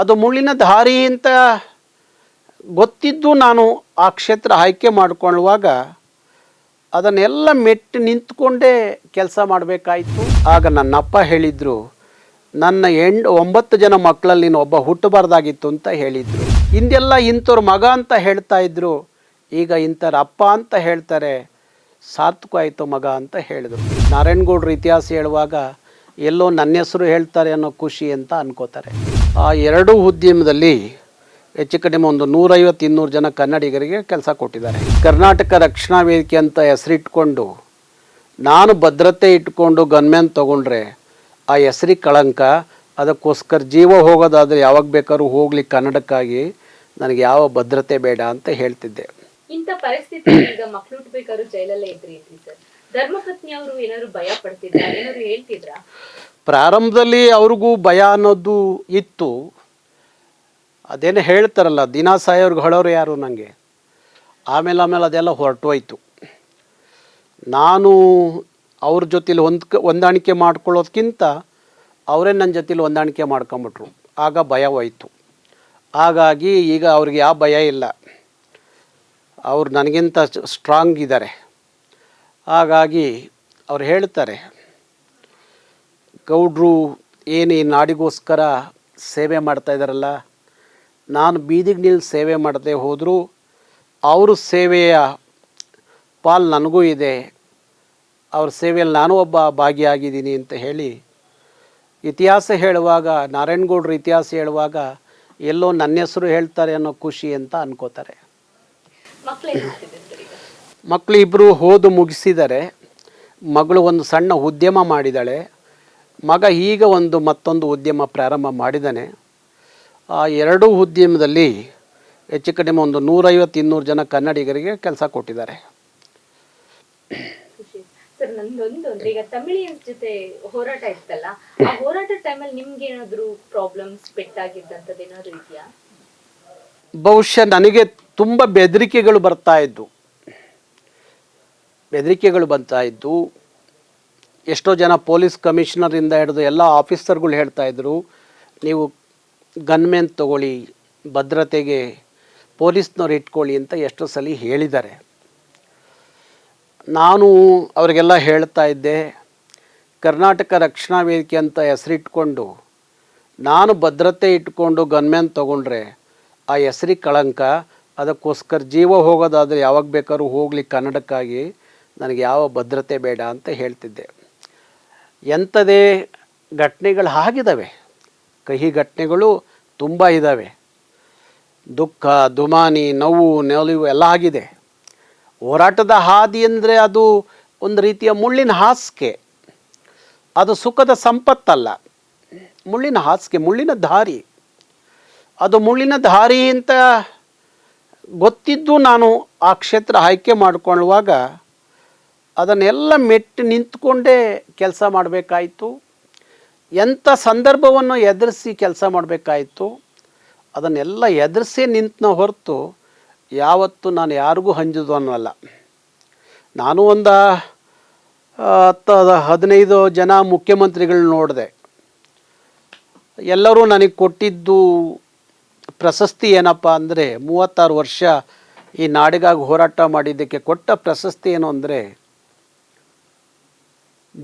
ಅದು ಮುಳ್ಳಿನ ದಾರಿ ಅಂತ ಗೊತ್ತಿದ್ದು ನಾನು ಆ ಕ್ಷೇತ್ರ ಆಯ್ಕೆ ಮಾಡಿಕೊಳ್ಳುವಾಗ ಅದನ್ನೆಲ್ಲ ಮೆಟ್ಟಿ ನಿಂತ್ಕೊಂಡೇ ಕೆಲಸ ಮಾಡಬೇಕಾಯಿತು. ಆಗ ನನ್ನಪ್ಪ ಹೇಳಿದರು, ನನ್ನ ಎಂಟು ಒಂಬತ್ತು ಜನ ಮಕ್ಕಳಲ್ಲಿ ನೀನು ಒಬ್ಬ ಹುಟ್ಟಬಾರ್ದಾಗಿತ್ತು ಅಂತ ಹೇಳಿದರು. ಹಿಂದೆಲ್ಲ ಇಂಥವ್ರ ಮಗ ಅಂತ ಹೇಳ್ತಾ ಇದ್ರು. ಈಗ ಇಂಥವ್ರ ಅಪ್ಪ ಅಂತ ಹೇಳ್ತಾರೆ, ಸಾರ್ಥಕ ಆಯಿತು ಮಗ ಅಂತ ಹೇಳಿದರು. ನಾರಾಯಣಗೌಡ್ರ ಇತಿಹಾಸ ಹೇಳುವಾಗ, ಎಲ್ಲೋ ನನ್ನ ಹೆಸರು ಹೇಳ್ತಾರೆ ಅನ್ನೋ ಖುಷಿ ಅಂತ ಅನ್ಕೋತಾರೆ. ಆ ಎರಡೂ ಉದ್ಯಮದಲ್ಲಿ ಹೆಚ್ಚು ಕಡಿಮೆ ಒಂದು ನೂರೈವತ್ತು ಇನ್ನೂರು ಜನ ಕನ್ನಡಿಗರಿಗೆ ಕೆಲಸ ಕೊಟ್ಟಿದ್ದಾರೆ. ಕರ್ನಾಟಕ ರಕ್ಷಣಾ ವೇದಿಕೆ ಅಂತ ಹೆಸರಿಟ್ಕೊಂಡು, ನಾನು ಭದ್ರತೆ ಇಟ್ಕೊಂಡು ಗನ್ಮ್ಯಾನ್ ತೊಗೊಂಡ್ರೆ ಆ ಹೆಸರಿಗೆ ಕಳಂಕ, ಅದಕ್ಕೋಸ್ಕರ ಜೀವ ಹೋಗೋದಾದರೆ ಯಾವಾಗ ಬೇಕಾದ್ರೂ ಹೋಗ್ಲಿ, ಕನ್ನಡಕ್ಕಾಗಿ ನನಗೆ ಯಾವ ಭದ್ರತೆ ಬೇಡ ಅಂತ ಹೇಳ್ತಿದ್ದೆ. ಇಂಥ ಪರಿಸ್ಥಿತಿ ಈಗ ಮಕ್ಕಳು ಬೇಕಾದ್ರೂ ಜೈಲಲ್ಲೇ ಇದ್ರಿ ಸರ್. ಧರ್ಮಪತ್ನಿ ಅವರು ಏನಾದ್ರು ಭಯ ಪ್ರಾರಂಭದಲ್ಲಿ ಅವ್ರಿಗೂ ಭಯ ಅನ್ನೋದು ಇತ್ತು. ಅದೇನು ಹೇಳ್ತಾರಲ್ಲ, ದಿನ ಸಾಯೋರ್ಗೆ ಹೇಳೋರು ಯಾರು ನನಗೆ ಆಮೇಲೆ ಆಮೇಲೆ ಅದೆಲ್ಲ ಹೊರಟೋಯ್ತು. ನಾನು ಅವ್ರ ಜೊತೆಲಿ ಹೊಂದ್ಕ ಹೊಂದಾಣಿಕೆ ಮಾಡ್ಕೊಳ್ಳೋದ್ಕಿಂತ ಅವರೇ ನನ್ನ ಜೊತೇಲಿ ಹೊಂದಾಣಿಕೆ ಮಾಡ್ಕೊಂಬಿಟ್ರು. ಆಗ ಭಯ ಹೋಯ್ತು. ಹಾಗಾಗಿ ಈಗ ಅವ್ರಿಗೆ ಯಾವ ಭಯ ಇಲ್ಲ. ಅವ್ರು ನನಗಿಂತ ಸ್ಟ್ರಾಂಗ್ ಇದ್ದಾರೆ ಹಾಗಾಗಿ ಅವ್ರು ಹೇಳ್ತಾರೆ, ಗೌಡ್ರು ಏನು ಈ ನಾಡಿಗೋಸ್ಕರ ಸೇವೆ ಮಾಡ್ತಾ ಇದ್ದಾರಲ್ಲ ನಾನು ಬೀದಿಗೆ ನಿಲ್ಲಿ ಸೇವೆ ಮಾಡದೆ ಹೋದರೂ, ಅವರು ಸೇವೆಯ ಪಾಲ್ ನನಗೂ ಇದೆ, ಅವ್ರ ಸೇವೆಯಲ್ಲಿ ನಾನು ಒಬ್ಬ ಭಾಗಿಯಾಗಿದ್ದೀನಿ ಅಂತ ಹೇಳಿ ಇತಿಹಾಸ ಹೇಳುವಾಗ ನಾರಾಯಣಗೌಡ್ರ ಇತಿಹಾಸ ಹೇಳುವಾಗ ಎಲ್ಲೋ ನನ್ನ ಹೆಸರು ಹೇಳ್ತಾರೆ ಅನ್ನೋ ಖುಷಿ ಅಂತ ಅನ್ಕೋತಾರೆ ಮಕ್ಳು ಏನ್ ಮಾಡ್ತಿದ್ರು ಸರ್ ಈಗ ಮಕ್ಕಳು ಇಬ್ಬರು ಓದು ಮುಗಿಸಿದರೆ ಮಗಳು ಒಂದು ಸಣ್ಣ ಉದ್ಯಮ ಮಾಡಿದಾಳೆ. ಮಗ ಈಗ ಒಂದು ಮತ್ತೊಂದು ಉದ್ಯಮ ಪ್ರಾರಂಭ ಮಾಡಿದ್ದಾನೆ ಆ ಎರಡೂ ಉದ್ಯಮದಲ್ಲಿ ಹೆಚ್ಚು ಕಡಿಮೆ ಒಂದು ನೂರೈವತ್ತು ಇನ್ನೂರು ಜನ ಕನ್ನಡಿಗರಿಗೆ ಕೆಲಸ ಕೊಟ್ಟಿದ್ದಾರೆ. ಸರ್ ನಂದೊಂದು ಅಂದ್ರೆ ಈಗ ತಮಿಳಿಯನ್ಸ್ ಜೊತೆ ಹೋರಾಟ ಇತ್ತಲ್ಲ ಆ ಹೋರಾಟ ಟೈಮಲ್ಲಿ ನಿಮ್ಗೆ ಏನಾದ್ರು ಪ್ರಾಬ್ಲಮ್ಸ್ ಪೆಟ್ಟಾಗಿದ್ದಂಥದ್ದು ಏನಾದ್ರು ಇದೆಯಾ? ಬಹುಶಃ ನನಗೆ ತುಂಬ ಬೆದರಿಕೆಗಳು ಬರ್ತಾ ಇದ್ದು. ಬೆದರಿಕೆಗಳು ಬರ್ತಾ ಇದ್ದು, ಎಷ್ಟೋ ಜನ ಪೊಲೀಸ್ ಕಮಿಷನರಿಂದ ಹಿಡಿದು ಎಲ್ಲ ಆಫೀಸರ್ಗಳು ಹೇಳ್ತಾ ಇದ್ದರು ನೀವು ಗನ್ಮೆನ್ ತಗೊಳ್ಳಿ, ಭದ್ರತೆಗೆ ಪೊಲೀಸ್ನವ್ರು ಇಟ್ಕೊಳ್ಳಿ ಅಂತ ಎಷ್ಟೋ ಸಲ ಹೇಳಿದ್ದಾರೆ. ನಾನು ಅವರಿಗೆಲ್ಲ ಹೇಳ್ತಾ ಇದ್ದೆ, ಕರ್ನಾಟಕ ರಕ್ಷಣಾ ವೇದಿಕೆ ಅಂತ ಹೆಸರಿಟ್ಕೊಂಡು, ನಾನು ಭದ್ರತೆ ಇಟ್ಕೊಂಡು ಗನ್ಮ್ಯಾನ್ ತಗೊಂಡ್ರೆ, ಆ ಹೆಸರಿಗೆ ಕಳಂಕ ಅದಕ್ಕೋಸ್ಕರ ಜೀವ ಹೋಗೋದಾದರೆ ಯಾವಾಗ ಬೇಕಾದ್ರೂ ಹೋಗಲಿ ಕನ್ನಡಕ್ಕಾಗಿ ನನಗೆ ಯಾವ ಭದ್ರತೆ ಬೇಡ ಅಂತ ಹೇಳ್ತಿದ್ದೆ. ಎಂಥದೇ ಘಟನೆಗಳು ಆಗಿದ್ದಾವೆ. ಕಹಿ ಘಟನೆಗಳು ತುಂಬ ಇದ್ದಾವೆ. ದುಃಖ, ದುಮಾನಿ, ನೋವು, ನೆಲಿವು ಎಲ್ಲ ಆಗಿದೆ. ಹೋರಾಟದ ಹಾದಿ ಅಂದರೆ ಅದು ಒಂದು ರೀತಿಯ ಮುಳ್ಳಿನ ಹಾಸಿಗೆ. ಅದು ಸುಖದ ಸಂಪತ್ತಲ್ಲ. ಮುಳ್ಳಿನ ಹಾಸಿಗೆ, ಮುಳ್ಳಿನ ದಾರಿ. ಅದು ಮುಳ್ಳಿನ ದಾರಿ ಅಂತ ಗೊತ್ತಿದ್ದು ನಾನು ಆ ಕ್ಷೇತ್ರ ಆಯ್ಕೆ ಮಾಡಿಕೊಳ್ಳುವಾಗ ಅದನ್ನೆಲ್ಲ ಮೆಟ್ಟಿ ನಿಂತ್ಕೊಂಡೇ ಕೆಲಸ ಮಾಡಬೇಕಾಯಿತು. ಎಂಥ ಸಂದರ್ಭವನ್ನು ಎದುರಿಸಿ ಕೆಲಸ ಮಾಡಬೇಕಾಯಿತು. ಅದನ್ನೆಲ್ಲ ಎದುರಿಸಿ ನಿಂತನ ಹೊರತು ಯಾವತ್ತು ನಾನು ಯಾರಿಗೂ ಹಂಜೋದು ಅನ್ನೋಲ್ಲ. ನಾನು ಒಂದು ಹತ್ತು, ಹದಿನೈದು ಜನ ಮುಖ್ಯಮಂತ್ರಿಗಳು ನೋಡಿದೆ. ಎಲ್ಲರೂ ನನಗೆ ಕೊಟ್ಟಿದ್ದು ಪ್ರಶಸ್ತಿ ಏನಪ್ಪ ಅಂದರೆ ಮೂವತ್ತಾರು ವರ್ಷ ಈ ನಾಡಿಗಾಗಿ ಹೋರಾಟ ಮಾಡಿದ್ದಕ್ಕೆ ಕೊಟ್ಟ ಪ್ರಶಸ್ತಿ ಏನು ಅಂದರೆ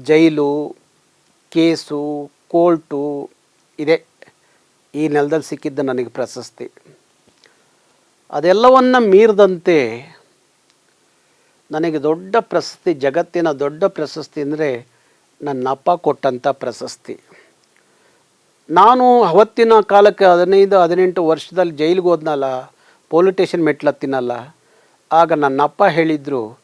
ಜೈಲು, ಕೇಸು, ಕೋರ್ಟು ಇದೆ. ಈ ನೆಲದಲ್ಲಿ ಸಿಕ್ಕಿದ್ದ ನನಗೆ ಪ್ರಶಸ್ತಿ. ಅದೆಲ್ಲವನ್ನು ಮೀರಿದಂತೆ ನನಗೆ ದೊಡ್ಡ ಪ್ರಶಸ್ತಿ, ಜಗತ್ತಿನ ದೊಡ್ಡ ಪ್ರಶಸ್ತಿ ಅಂದರೆ ನನ್ನ ಅಪ್ಪ ಕೊಟ್ಟಂಥ ಪ್ರಶಸ್ತಿ. ನಾನು ಅವತ್ತಿನ ಕಾಲಕ್ಕೆ ಹದಿನೈದು, ಹದಿನೆಂಟು ವರ್ಷದಲ್ಲಿ ಜೈಲಿಗೆ ಹೋದ್ನಲ್ಲ, ಪೊಲೀಸ್ ಸ್ಟೇಷನ್ ಮೆಟ್ಲತ್ತಿನಲ್ಲ ಆಗ ನನ್ನ ಅಪ್ಪ ಹೇಳಿದರು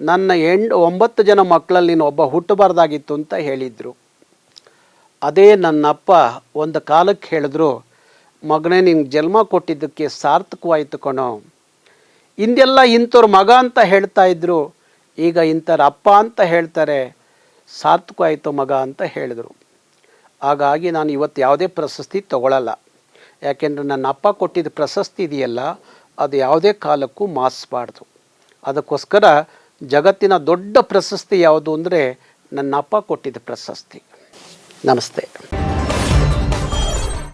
ನನ್ನ ಎಂಟು ಒಂಬತ್ತು ಜನ ಮಕ್ಕಳಲ್ಲಿ ಒಬ್ಬ ಹುಟ್ಟಬಾರ್ದಾಗಿತ್ತು ಅಂತ ಹೇಳಿದರು. ಅದೇ ನನ್ನಪ್ಪ ಒಂದು ಕಾಲಕ್ಕೆ ಹೇಳಿದ್ರು, ಮಗನೇ, ನಿಂಗೆ ಜನ್ಮ ಕೊಟ್ಟಿದ್ದಕ್ಕೆ ಸಾರ್ಥಕವಾಯಿತು ಕಣೋ. ಹಿಂದೆಲ್ಲ ಇಂಥವ್ರ ಮಗ ಅಂತ ಹೇಳ್ತಾ ಇದ್ರು, ಈಗ ಇಂಥವ್ರ ಅಪ್ಪ ಅಂತ ಹೇಳ್ತಾರೆ ಸಾರ್ಥಕವಾಯಿತು ಮಗ ಅಂತ ಹೇಳಿದರು. ಹಾಗಾಗಿ ನಾನು ಇವತ್ತು ಯಾವುದೇ ಪ್ರಶಸ್ತಿ ತಗೊಳ್ಳಲ್ಲ ಯಾಕೆಂದರೆ ನನ್ನ ಅಪ್ಪ ಕೊಟ್ಟಿದ್ದ ಪ್ರಶಸ್ತಿ ಇದೆಯಲ್ಲ, ಅದು ಯಾವುದೇ ಕಾಲಕ್ಕೂ ಮಾಸ್ಬಾರ್ದು. ಅದಕ್ಕೋಸ್ಕರ ಜಗತ್ತಿನ ದೊಡ್ಡ ಪ್ರಶಸ್ತಿ ಯಾವುದು ಅಂದರೆ ನನ್ನ ಅಪ್ಪ ಕೊಟ್ಟಿದ್ದ ಪ್ರಶಸ್ತಿ. ನಮಸ್ತೆ.